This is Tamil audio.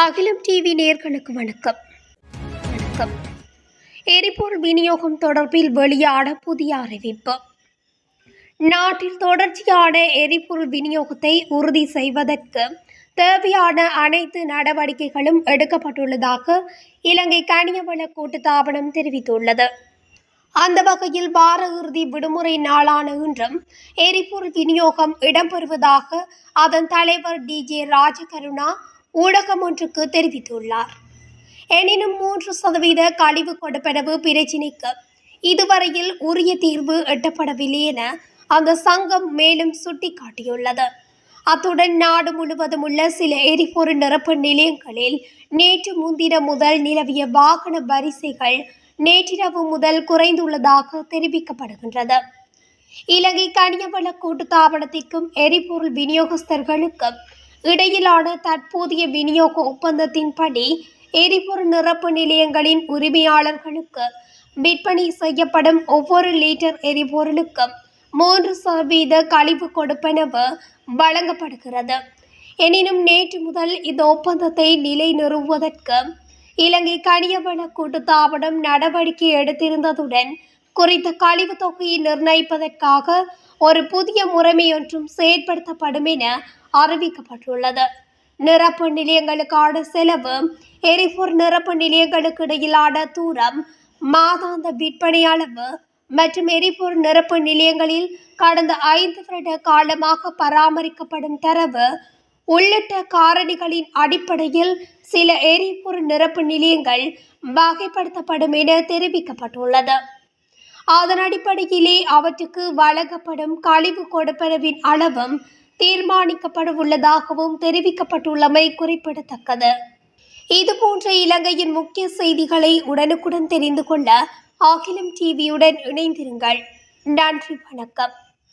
அகிலம் டிவி நேர்களுக்கு வணக்கம். வணக்கம். எரிபொருள் விநியோகம் தொடர்பில் வெளியான புதிய அறிவிப்பு. நாட்டில் தொடர்ச்சியான எரிபொருள் விநியோகத்தை உறுதி செய்வதற்கு தேவையான அனைத்து நடவடிக்கைகளும் எடுக்கப்பட்டுள்ளதாக இலங்கை கனியவள கூட்டுத்தாபனம் தெரிவித்துள்ளது. அந்த வகையில் வார இறுதி விடுமுறை நாளான இன்றும் எரிபொருள் விநியோகம் இடம்பெறுவதாக அதன் தலைவர் டி ஜே ராஜகருணா ஊடகம் ஒன்றுக்கு தெரிவித்துள்ளார். எனினும் மூன்று சதவீத கழிவு கொடுப்பனவு பிரச்சினைக்கு இதுவரையில் உரிய தீர்வு எட்டப்படவில்லை என அந்த சங்கம் மேலும் சுட்டிக்காட்டியுள்ளது. அத்துடன் நாடு முழுவதும் உள்ள சில எரிபொருள் நிரப்பு நிலையங்களில் நேற்று முன்தினம் முதல் நிலவிய வாகன வரிசைகள் நேற்றிரவு முதல் குறைந்துள்ளதாக தெரிவிக்கப்படுகின்றது. இலங்கை கனியவள கூட்டுத்தாபனத்திற்கும் எரிபொருள் விநியோகஸ்தர்களுக்கும் இடையிலான தற்போதைய விநியோக ஒப்பந்தத்தின்படி எரிபொருள் நிரப்பு நிலையங்களின் உரிமையாளர்களுக்கு விற்பனை செய்யப்படும் ஒவ்வொரு லிட்டர் எரிபொருளுக்கும் மூன்று சதவீத கழிவு கொடுப்பனவு வழங்கப்படுகிறது. எனினும் நேற்று முதல் இந்த ஒப்பந்தத்தை நிலைநிறுவுவதற்கு இலங்கை கனியவள கூட்டுத்தாபனம் நடவடிக்கை எடுத்திருந்ததுடன் குறித்த கழிவு தொகையை நிர்ணயிப்பதற்காக ஒரு புதிய முறைமையொன்றும் செயற்படுத்தப்படும் என அறிவிக்கப்பட்டுள்ளது. நிரப்பு நிலையங்களுக்கான செலவு எரிபொருள் நிரப்பு நிலையங்களுக்கு இடையிலான தூரம் மாதாந்த விற்பனை அளவு மற்றும் எரிபொருள் நிரப்பு நிலையங்களில் கடந்த ஐந்து வருட காலமாக பராமரிக்கப்படும் தரவு உள்ளிட்ட காரணிகளின் அடிப்படையில் சில எரிபொருள் நிரப்பு நிலையங்கள் வகைப்படுத்தப்படும் என தெரிவிக்கப்பட்டுள்ளது. அதன் அடிப்படையிலே அவற்றுக்கு வழங்கப்படும் கழிவு கொடுப்பனவின் அளவும் தீர்மானிக்கப்பட உள்ளதாகவும் தெரிவிக்கப்பட்டுள்ளமை குறிப்பிடத்தக்கது. இதுபோன்ற இலங்கையின் முக்கிய செய்திகளை உடனுக்குடன் தெரிந்து கொள்ள அகிலம் டிவியுடன் இணைந்திருங்கள். நன்றி வணக்கம்.